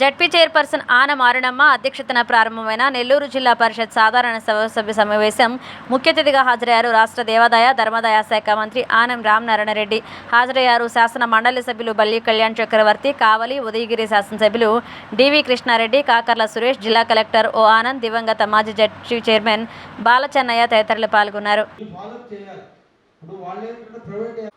ZP chairperson ఆన మారణమ్మ అధ్యక్షతన ప్రారంభమైన నెల్లూరు జిల్లా పరిషత్ సాధారణ సభ సభ్య సమావేశం ముఖ్య అతిథిగా హాజరయ్యారు రాష్ట్ర దేవాదాయ ధర్మాదాయ శాఖ మంత్రి ఆనం రామనారాయణ రెడ్డి హాజరయ్యారు శాసన మండలి సభ్యులు బల్లి కళ్యాణ్ చక్రవర్తి కావలి ఉదయగిరి శాసనసభ్యులు డివి కృష్ణారెడ్డి కాకర్ల సురేష్ జిల్లా కలెక్టర్ ఓ ఆనంద్ దివంగత మాజీ జడ్పీ చైర్మన్ బాలచెన్నయ్య తదితరులు పాల్గొన్నారు. ఇప్పుడు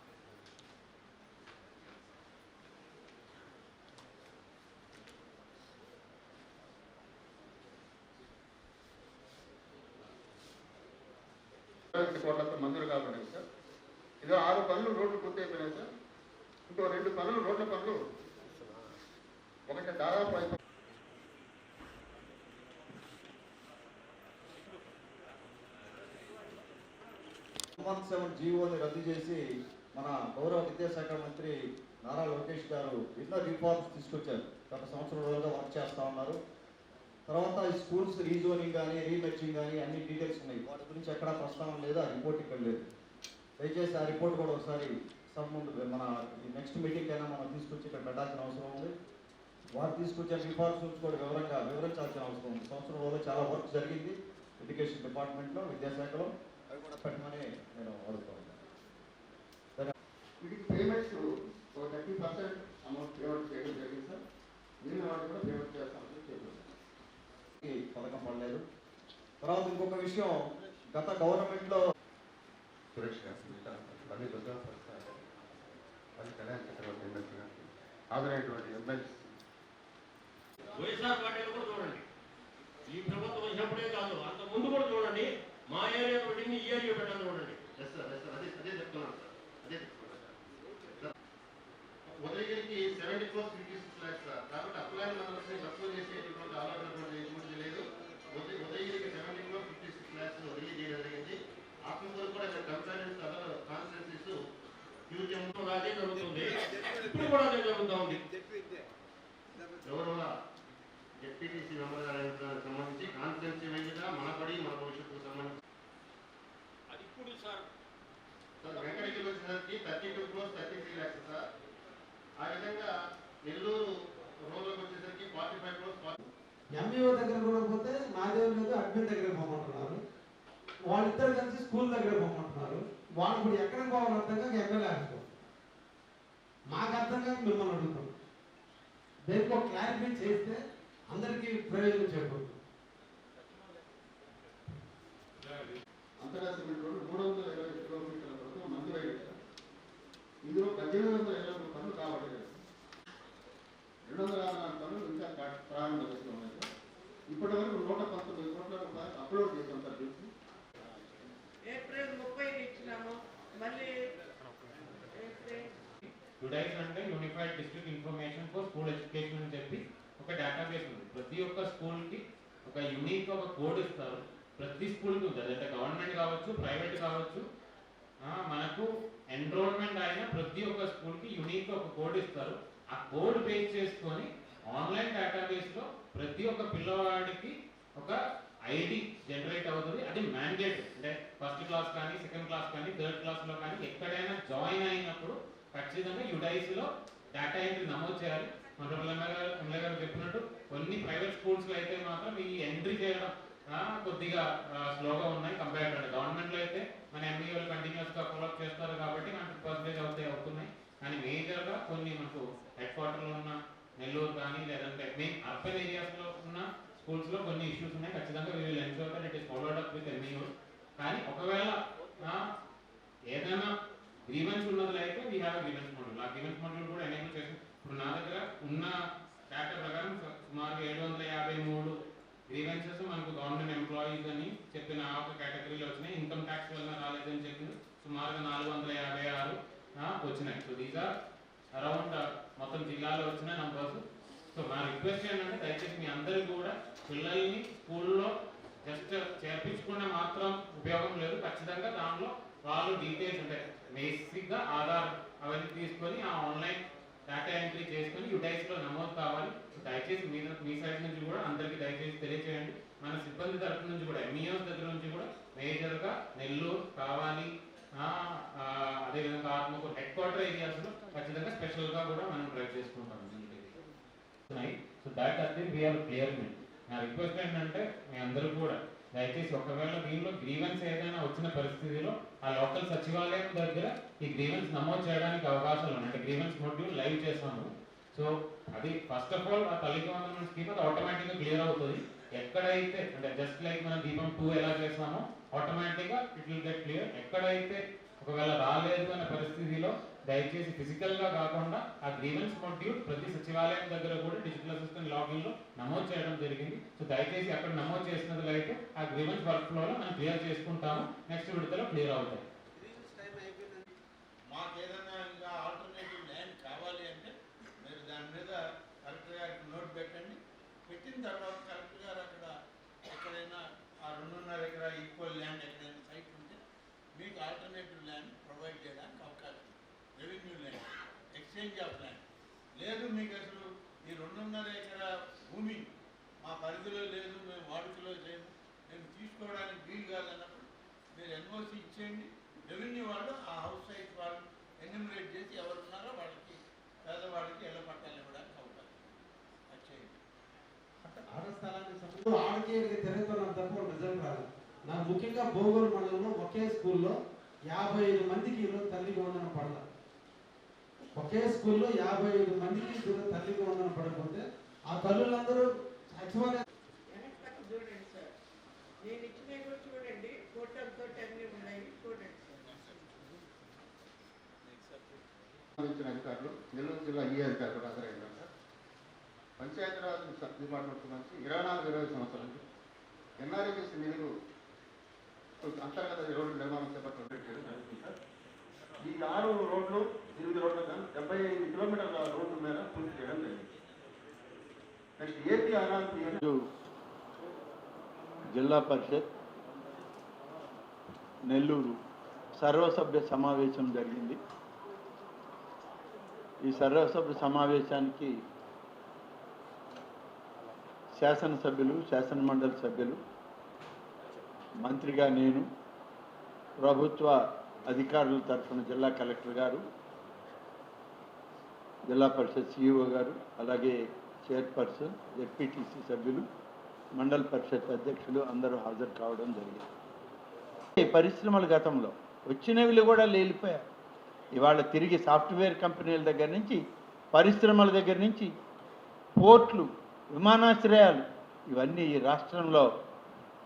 వాళ్ళు మంజూరు కాకుండా సార్. ఇదో ఆరు పనులు రోడ్లు పూర్తి అయిపోయినాయి సార్. ఇంకో రెండు పనులు రోడ్ల పనులు. ఒకటి దాదాపు అయిపోయి వన్ సెవెన్ జీవోని రద్దు చేసి మన గౌరవ విద్యాశాఖ మంత్రి నారా లోకేష్ గారు ఎన్నో రిఫార్మ్స్ తీసుకొచ్చారు. గత సంవత్సరాలుగా వర్క్ చేస్తా ఉన్నారు. తర్వాత ఈ స్కూల్స్ రీజోనింగ్ కానీ రీమెచ్చింగ్ కానీ అన్ని డీటెయిల్స్ ఉన్నాయి. వాటి గురించి ఎక్కడా ప్రస్తావన లేదు? ఆ రిపోర్ట్ ఇక్కడ లేదు. దయచేసి ఆ రిపోర్ట్ కూడా ఒకసారి సభ ముందు మన నెక్స్ట్ మీటింగ్ అయినా మనం తీసుకొచ్చి ఇక్కడ పెట్టాల్సిన అవసరం ఉంది. వారు తీసుకొచ్చే రిఫార్మ్స్ గురించి కూడా వివరంగా వివరించాల్సిన అవసరం ఉంది. సంవత్సరం రోజు చాలా వర్క్ జరిగింది ఎడ్యుకేషన్ డిపార్ట్మెంట్లో విద్యాశాఖలో. అవి కూడా పెట్టమని నేను అడుగుతాను వీటికి పేమెంట్స్ ఒక థర్టీ పర్సెంట్ అమౌంట్ పేమెంట్ చేయడం జరిగింది సార్. మిగిలిన వాటికి కూడా పేమెంట్ చేస్తాం. పథకం పడలేదు. తర్వాత ఇంకొక విషయం గత గవర్నమెంట్లో సురేష్ గారు Kalyan Chakravarthi MLC MLC. YSR పార్టీలు కూడా చూడండి. ఈ ప్రభుత్వం వచ్చినప్పుడే కాదు అంత ముందు కూడా చూడండి. మా ఏరియా పెట్టింది ఈ ఏరియా పెట్టాలని చూడండి. ఉదయగిరికి seventy four fifty six lakhs sir కాబట్టి అప్లైన్ మండలకి తక్కువ చేసేటువంటి ఆలోచన ఆత్మకూరు కూడా కంపారిజన్ అదర్ కాన్స్టిట్యూన్సీస్ ఫ్యూచర్ ఇప్పుడు అదే జరుగుతుంది. ఇప్పుడు కూడా అదే జరుగుతూ ఉంది. గౌరవ జెడ్పీటీసీ మెంబర్ గారికి సంబంధించి కాన్స్టిట్యూన్సీ వైజ్గా మన పడి మన భవిష్యత్తుకు సంబంధించి? అది ఇప్పుడు సార్. సార్ వెంకటగిరి వచ్చేసరికి thirty two crores thirty three lakhs sir. ఆ విధంగా నెల్లూరు రూరల్కి వచ్చేసరికి ఫార్టీ ఫైవ్ క్రోస్ ఎంఈఓ దగ్గర కూడా పోతే నాదేవులు లేదు అడ్మిన్ దగ్గర పోమంటున్నారు. వాళ్ళిద్దరు కలిసి స్కూల్ దగ్గర పోమంటున్నారు వాళ్ళు ఇప్పుడు ఎక్కడికి పోవాలి అర్థం కాక ఎక్కడ లేకపో. మాకు అర్థం కాక మిమ్మల్ని అడుగుతాం. దేనికి ఒక క్లారిఫై చేస్తే అందరికీ ప్రయోజనం చేకూరుతుంది అంతర్జాతీయ సిమెంట్ రోడ్డు మూడు వందల ఇరవై కిలోమీటర్ల వరకు మంజూరయ్యాయి సార్ ఇందులో పద్దెనిమిది వందల ఇరవై మూడు పనులు కావాలి రెండు వందల యాభై నాలుగు పనులు ఇంకా కా- ప్రారంభ దశలో ఉన్నాయి సార్ ఇప్పటి వరకు నూట పంతొమ్మిది కోట్ల రూపాయలు అప్లోడ్ చేశాం సార్ బిల్స్ ఏప్రిల్ ముప్పై ఇచ్చినాము మళ్ళీ ఏప్రిల్ యుడైస్ అంటే unified district information for school education అని చెప్పి ఒక డేటాబేస్ ఉంది ప్రతి ఒక్క స్కూల్కి ఒక యూనిక్ ఒక కోడ్ ఇస్తారు. ప్రతి స్కూల్కి ఉంది అదంటే గవర్నమెంట్ కావచ్చు ప్రైవేట్ కావచ్చు. మనకు ఎన్రోల్మెంట్ అయిన ప్రతి ఒక్క స్కూల్కి యూనిక్ ఒక కోడ్ ఇస్తారు. ఆ కోడ్ బేస్ చేసుకొని ఆన్లైన్ డేటాబేస్లో ప్రతి ఒక్క పిల్లవాడికి ఒక ఐడి జనరేట్ అవుతుంది. అది మ్యాండేట్ అంటే ఫస్ట్ క్లాస్ కానీ సెకండ్ క్లాస్ కానీ థర్డ్ క్లాస్లో కానీ ఎక్కడైనా జాయిన్ అయినప్పుడు ఖచ్చితంగా యుడైస్లో డేటా ఎంట్రీ నమోదు చేయాలి. మన ఎమ్మెల్యే గారు ఎమ్మెల్యే గారు చెప్పినట్టు కొన్ని ప్రైవేట్ స్కూల్స్లో అయితే మాత్రం ఈ ఎంట్రీ చేయడం కొద్దిగా స్లోగా ఉన్నాయి కంపేర్ టు గవర్నమెంట్లో అయితే. మన ఎంఈఓలు కంటిన్యూస్గా ఫాలోఅప్ చేస్తారు కాబట్టి మనకు పర్సంటేజ్ అవుతాయి అవుతున్నాయి. కానీ మేజర్గా కొన్ని మనకు హెడ్ క్వార్టర్లో ఉన్న నెల్లూరు కానీ లేదంటే మెయిన్ అర్బన్ ఏరియాస్లో ఉన్న స్కూల్స్లో కొన్ని ఇష్యూస్ ఉన్నాయి. ఖచ్చితంగా వీళ్ళు ensure ensure that it is followed up with MEO కానీ ఒకవేళ ఏదైనా గ్రీవెన్స్ ఉన్నది అయితే వీ హ్యావ్ గ్రీవెన్స్ మోడల్ ఆ గ్రీవెన్స్ మోడల్ కూడా ఎనేబుల్ చేసాం ఇప్పుడు నా దగ్గర ఉన్న డేటా ప్రకారం సుమారు ఏడు వందల యాభై మూడు గ్రీవెన్సెస్ మనకు గవర్నమెంట్ ఎంప్లాయీస్ అని చెప్పిన ఆ ఒక కేటగిరీలో వచ్చినాయి. ఇన్కమ్ ట్యాక్స్ వల్ల రాలేదని చెప్పిన సుమారుగా నాలుగు వందల యాభై ఆరు వచ్చినాయి. సో దీస్ ఆర్ అరౌండ్ మొత్తం జిల్లాలో వచ్చిన నంబర్స్ సో నా రిక్వెస్ట్ ఏంటంటే దయచేసి మీ అందరికి కూడా పిల్లల్ని స్కూల్లో జస్ట్ చేర్పించుకునే మాత్రం ఉపయోగం లేదు ఖచ్చితంగా దానిలో వాళ్ళు డీటెయిల్స్ ఉంటాయి బేసిక్గా ఆధార్ అవన్నీ తీసుకొని ఆ ఆన్లైన్ డేటా ఎంట్రీ చేసుకొని యుడైస్లో నమోదు కావాలి. దయచేసి మీ మీ సైడ్ నుంచి కూడా అందరికీ దయచేసి తెలియజేయండి మన సిబ్బంది తరఫు నుంచి కూడా ఎంఈఓస్ దగ్గర నుంచి కూడా మేజర్గా నెల్లూరు కావాలి అదేవిధంగా ఆత్మకూరు హెడ్ క్వార్టర్ ఏరియాస్లో ఖచ్చితంగా స్పెషల్గా కూడా మనం డ్రైవ్ చేసుకుంటాం. సో దాట్ అది వీఆర్ క్లియర్ నా రిక్వెస్ట్ ఏంటంటే మీ అందరూ కూడా దయచేసి ఒకవేళ దీనిలో గ్రీవెన్స్ ఏదైనా వచ్చిన పరిస్థితిలో ఆ లోకల్ సచివాలయం దగ్గర ఈ గ్రీవెన్స్ నమోదు చేయడానికి అవకాశాలు ఉన్నాయి. అంటే గ్రీవెన్స్ మోడ్యూల్ లైవ్ చేస్తాము. సో అది ఫస్ట్ ఆఫ్ ఆల్ ఆ తల్లికి వందనం స్కీమ్ అది ఆటోమేటిక్గా క్లియర్ అవుతుంది. ఎక్కడైతే అంటే జస్ట్ లైక్ మనం దీపం టూ ఎలా చేస్తామో ఆటోమేటిక్గా ఇట్ విల్ గెట్ క్లియర్ ఎక్కడైతే ఒకవేళ రాలేదు అనే పరిస్థితిలో దయచేసి ఫిజికల్గా కాకుండా ఆ గ్రీవెన్స్ మోడ్యూల్ ప్రతి సచివాలయం దగ్గర కూడా డిజిటల్ అసిస్టెంట్ లాగిన్లో నమోదు చేయడం జరిగింది. సో దయచేసి అక్కడ నమోదు చేసినట్లయితే ఆ గ్రీవెన్స్ వర్క్ ఫ్లోలో మనం క్లియర్ చేసుకుంటాము. నెక్స్ట్ విడతలో క్లియర్ అవుతాయి. మాకు ఏదైనా ఇంకా ఆల్టర్నేటివ్ ల్యాండ్ కావాలి అంటే మీరు దాని మీద కలెక్టర్ గారికి నోట్ పెట్టండి. పెట్టిన తర్వాత కలెక్టర్ గారు అక్కడ ఎక్కడైనా ఆ రెండున్నర ఎకరా ఈక్వల్ ల్యాండ్ ఎక్కడ మీకు ఆల్టర్నేటివ్ ల్యాండ్ ప్రొవైడ్ చేయడానికి అవకాశం revenue land exchange of land లేదు మీకు అసలు ఈ రెండున్నర ఎకరా భూమి మా పరిధిలో లేదు మేము వాడుకలో లేదు. మేము తీసుకోవడానికి వీలు కాదన్నప్పుడు మీరు ఎన్ఓసి ఇచ్చేయండి. రెవెన్యూ వాళ్ళు ఆ హౌస్ సైట్ వాళ్ళు ఎన్యూమరేట్ చేసి ఎవరు ఉన్నారో వాళ్ళకి పేదవాళ్ళకి ఇళ్ళ పట్టాలు ఇవ్వడానికి అవకాశం అది చేయండి. ఆడ స్థలానికి సంబంధించి తిరుగుతున్నాం తప్ప నిజం కాదు. రాదు నాకు ముఖ్యంగా బోగోలు మండలంలో ఒకే స్కూల్లో యాభై ఐదు మందికి ఈరోజు తల్లికి వందనం పడల. ఒకే స్కూల్లో యాభై ఐదు మందికి ఈరోజు తల్లికి వందనం పడకపోతే ఆ తల్లులందరూ పక్క చూడండి సార్. నేను ఇచ్చినవి కూడా చూడండి. ఫోటోలతో అన్నీ ఉన్నాయి. చూడండి సార్. అధికారులు నెల్లూరు జిల్లా ఈ అధికారులు కూడా హాజరైనారు సార్. పంచాయతీరాజ్ సబ్ డిపార్ట్మెంట్ నుంచి ఇరవై నాలుగు ఇరవై సంవత్సరాలు ఎన్ఆర్ఎస్ నిధులు అంతర్గత రోడ్డు నిర్మాణం చేపట్టడం ఈ ఆరు రోడ్లు ఎనిమిది రోడ్ల కానీ డెబ్బై ఐదు కిలోమీటర్ల రోడ్డు మీద పూర్తి చేయడం జరిగింది. నెక్స్ట్ ఏపీ అనాథ జిల్లా పరిషత్ నెల్లూరు సర్వసభ్య సమావేశం జరిగింది. ఈ సర్వసభ్య సమావేశానికి శాసనసభ్యులు శాసనమండలి సభ్యులు మంత్రిగా నేను ప్రభుత్వ అధికారుల తరఫున జిల్లా కలెక్టర్ గారు జిల్లా పరిషత్ సిఇఓ గారు అలాగే చైర్పర్సన్ జెడ్పీటీసీ సభ్యులు మండల పరిషత్ అధ్యక్షులు అందరూ హాజరు కావడం జరిగింది. ఈ పరిశ్రమల గతంలో వచ్చినవి కూడా లేలిపోయారు ఇవాళ తిరిగి సాఫ్ట్వేర్ కంపెనీల దగ్గర నుంచి పరిశ్రమల దగ్గర నుంచి పోర్ట్లు విమానాశ్రయాలు ఇవన్నీ ఈ రాష్ట్రంలో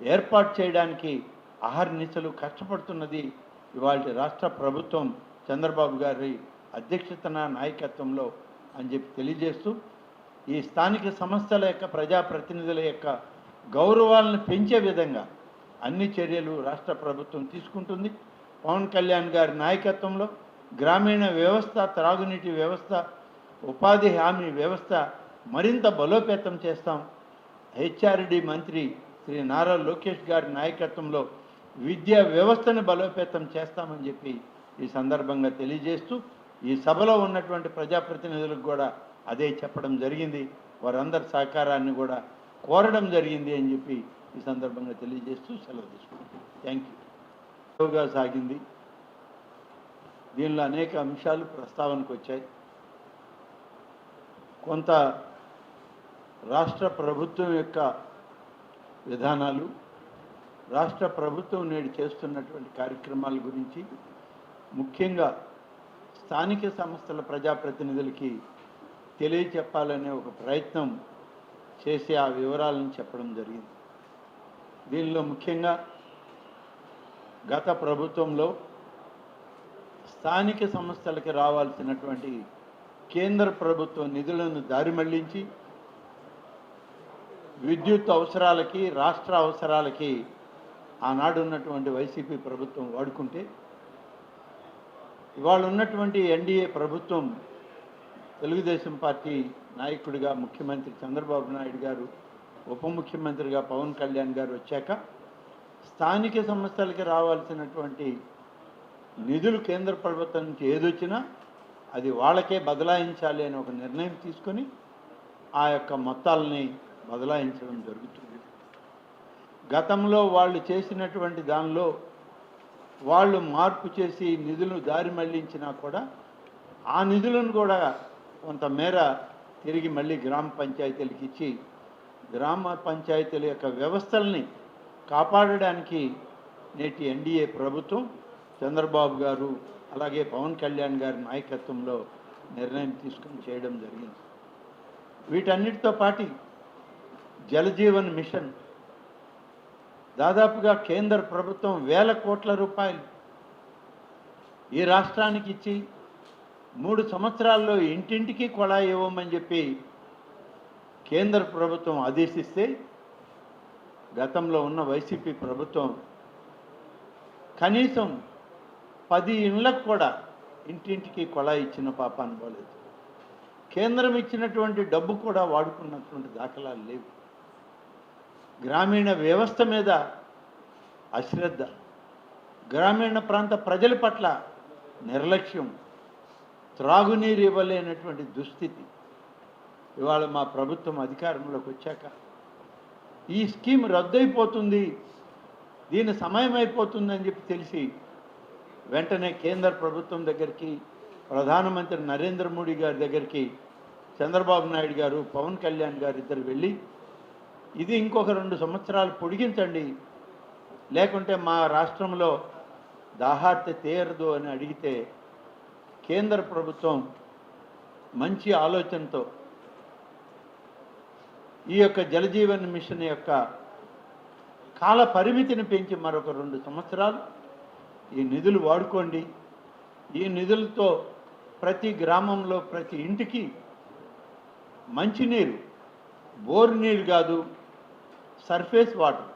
ఏర్పాటు చేయడానికి అహర్నిశలు కష్టపడుతున్నది ఇవాళ రాష్ట్ర ప్రభుత్వం చంద్రబాబు గారి అధ్యక్షతన నాయకత్వంలో అని చెప్పి తెలియజేస్తూ ఈ స్థానిక సంస్థల యొక్క ప్రజాప్రతినిధుల యొక్క గౌరవాలను పెంచే విధంగా అన్ని చర్యలు రాష్ట్ర ప్రభుత్వం తీసుకుంటుంది. పవన్ కళ్యాణ్ గారి నాయకత్వంలో గ్రామీణ వ్యవస్థ త్రాగునీటి వ్యవస్థ ఉపాధి హామీ వ్యవస్థ మరింత బలోపేతం చేస్తాం. హెచ్ఆర్డి మంత్రి శ్రీ నారా లోకేష్ గారి నాయకత్వంలో విద్యా వ్యవస్థను బలోపేతం చేస్తామని చెప్పి ఈ సందర్భంగా తెలియజేస్తూ ఈ సభలో ఉన్నటువంటి ప్రజాప్రతినిధులకు కూడా అదే చెప్పడం జరిగింది. వారందరి సహకారాన్ని కూడా కోరడం జరిగింది అని చెప్పి ఈ సందర్భంగా తెలియజేస్తూ సెలవు తీసుకుంటాం థ్యాంక్ యూగా సాగింది. దీనిలో అనేక అంశాలు ప్రస్తావనకు వచ్చాయి. కొంత రాష్ట్ర ప్రభుత్వం యొక్క విధానాలు రాష్ట్ర ప్రభుత్వం నేడు చేస్తున్నటువంటి కార్యక్రమాల గురించి ముఖ్యంగా స్థానిక సంస్థల ప్రజాప్రతినిధులకి తెలియచెప్పాలనే ఒక ప్రయత్నం చేసి ఆ వివరాలను చెప్పడం జరిగింది. దీనిలో ముఖ్యంగా గత ప్రభుత్వంలో స్థానిక సంస్థలకి రావాల్సినటువంటి కేంద్ర ప్రభుత్వ నిధులను దారి మళ్ళించి విద్యుత్ అవసరాలకి రాష్ట్ర అవసరాలకి ఆనాడు ఉన్నటువంటి వైసీపీ ప్రభుత్వం వాడుకుంటే ఇవాళ ఉన్నటువంటి ఎన్డీఏ ప్రభుత్వం తెలుగుదేశం పార్టీ నాయకుడిగా ముఖ్యమంత్రి చంద్రబాబు నాయుడు గారు ఉప ముఖ్యమంత్రిగా పవన్ కళ్యాణ్ గారు వచ్చాక స్థానిక సంస్థలకి రావాల్సినటువంటి నిధులు కేంద్ర ప్రభుత్వం నుంచి ఏదొచ్చినా అది వాళ్ళకే బదలాయించాలి అని ఒక నిర్ణయం తీసుకొని ఆ యొక్క మొత్తాలని బదలాయించడం జరుగుతుంది. గతంలో వాళ్ళు చేసినటువంటి దానిలో వాళ్ళు మార్పు చేసి నిధులను దారి మళ్ళించినా కూడా ఆ నిధులను కూడా కొంతమేర తిరిగి మళ్ళీ గ్రామ పంచాయతీలకు ఇచ్చి గ్రామ పంచాయతీల యొక్క వ్యవస్థల్ని కాపాడడానికి నేటి ఎన్డీఏ ప్రభుత్వం చంద్రబాబు గారు అలాగే పవన్ కళ్యాణ్ గారి నాయకత్వంలో నిర్ణయం తీసుకుని చేయడం జరిగింది. వీటన్నిటితో పాటు జలజీవన్ మిషన్. దాదాపుగా కేంద్ర ప్రభుత్వం వేల కోట్ల రూపాయలు ఈ రాష్ట్రానికి ఇచ్చి మూడు సంవత్సరాల్లో ఇంటింటికి కొళాయి ఇవ్వమని చెప్పి కేంద్ర ప్రభుత్వం ఆదేశిస్తే గతంలో ఉన్న వైసీపీ ప్రభుత్వం కనీసం పది ఇండ్లకు కూడా ఇంటింటికి కొళాయి ఇచ్చిన పాప అనుకోలేదు కేంద్రం ఇచ్చినటువంటి డబ్బు కూడా వాడుకున్నటువంటి దాఖలాలు లేవు. గ్రామీణ వ్యవస్థ మీద అశ్రద్ధ. గ్రామీణ ప్రాంత ప్రజల పట్ల నిర్లక్ష్యం త్రాగునీరు ఇవ్వలేనటువంటి దుస్థితి. ఇవాళ మా ప్రభుత్వం అధికారంలోకి వచ్చాక ఈ స్కీమ్ రద్దయిపోతుంది దీని సమయం అయిపోతుందని చెప్పి తెలిసి వెంటనే కేంద్ర ప్రభుత్వం దగ్గరికి ప్రధానమంత్రి నరేంద్ర మోడీ గారి దగ్గరికి చంద్రబాబు నాయుడు గారు పవన్ కళ్యాణ్ గారు ఇద్దరు వెళ్ళి ఇది ఇంకొక రెండు సంవత్సరాలు పొడిగించండి. లేకుంటే మా రాష్ట్రంలో దాహార్త తీరదు అని అడిగితే కేంద్ర ప్రభుత్వం మంచి ఆలోచనతో ఈ యొక్క జలజీవన్ మిషన్ యొక్క కాల పరిమితిని పెంచి మరొక రెండు సంవత్సరాలు ఈ నిధులు వాడుకోండి. ఈ నిధులతో ప్రతి గ్రామంలో ప్రతి ఇంటికి మంచినీరు బోర్ నీరు కాదు సర్ఫేస్ వాటర్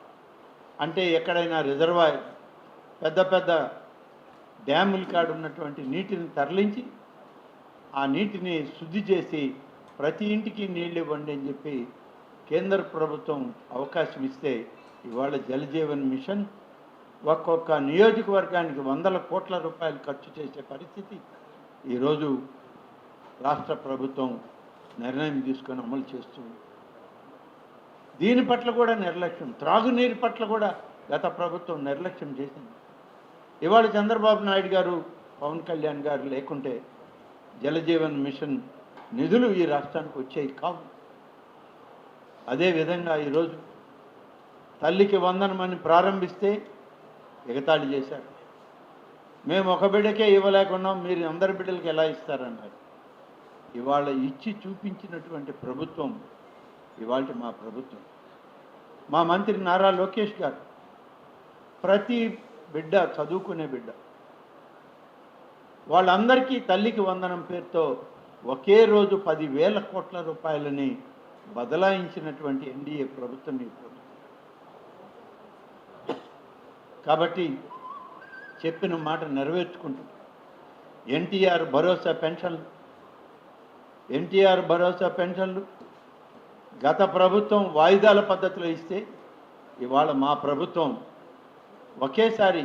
అంటే ఎక్కడైనా రిజర్వాయర్ పెద్ద పెద్ద డ్యాముల కాడ ఉన్నటువంటి నీటిని తరలించి ఆ నీటిని శుద్ధి చేసి ప్రతి ఇంటికి నీళ్ళు ఇవ్వండి అని చెప్పి కేంద్ర ప్రభుత్వం అవకాశం ఇస్తే ఇవాళ జలజీవన్ మిషన్ ఒక్కొక్క నియోజకవర్గానికి వందల కోట్ల రూపాయలు ఖర్చు చేసే పరిస్థితి ఈరోజు రాష్ట్ర ప్రభుత్వం నిర్ణయం తీసుకొని అమలు చేస్తుంది. దీని పట్ల కూడా నిర్లక్ష్యం త్రాగునీరు పట్ల కూడా గత ప్రభుత్వం నిర్లక్ష్యం చేసింది. ఇవాళ చంద్రబాబు నాయుడు గారు పవన్ కళ్యాణ్ గారు లేకుంటే జలజీవన్ మిషన్ నిధులు ఈ రాష్ట్రానికి వచ్చేవి కావు. అదేవిధంగా ఈరోజు తల్లికి వందనమని ప్రారంభిస్తే ఎగతాళి చేశారు. మేము ఒక బిడ్డకే ఇవ్వలేకున్నాం మీరు అందరి బిడ్డలకి ఎలా ఇస్తారన్నారు. ఇవాళ ఇచ్చి చూపించినటువంటి ప్రభుత్వం ఇవాళ మా ప్రభుత్వం. మా మంత్రి నారా లోకేష్ గారు ప్రతి బిడ్డ చదువుకునే బిడ్డ వాళ్ళందరికీ తల్లికి వందనం పేరుతో ఒకే రోజు పదివేల కోట్ల రూపాయలని బదలాయించినటువంటి ఎన్డీఏ ప్రభుత్వం ఈ ప్రభుత్వం. కాబట్టి చెప్పిన మాట నెరవేర్చుకుంటుంది ఎన్టీఆర్ భరోసా పెన్షన్లు ఎన్టీఆర్ భరోసా పెన్షన్లు గత ప్రభుత్వం వాయిదాల పద్ధతిలో ఇస్తే ఇవాళ మా ప్రభుత్వం ఒకేసారి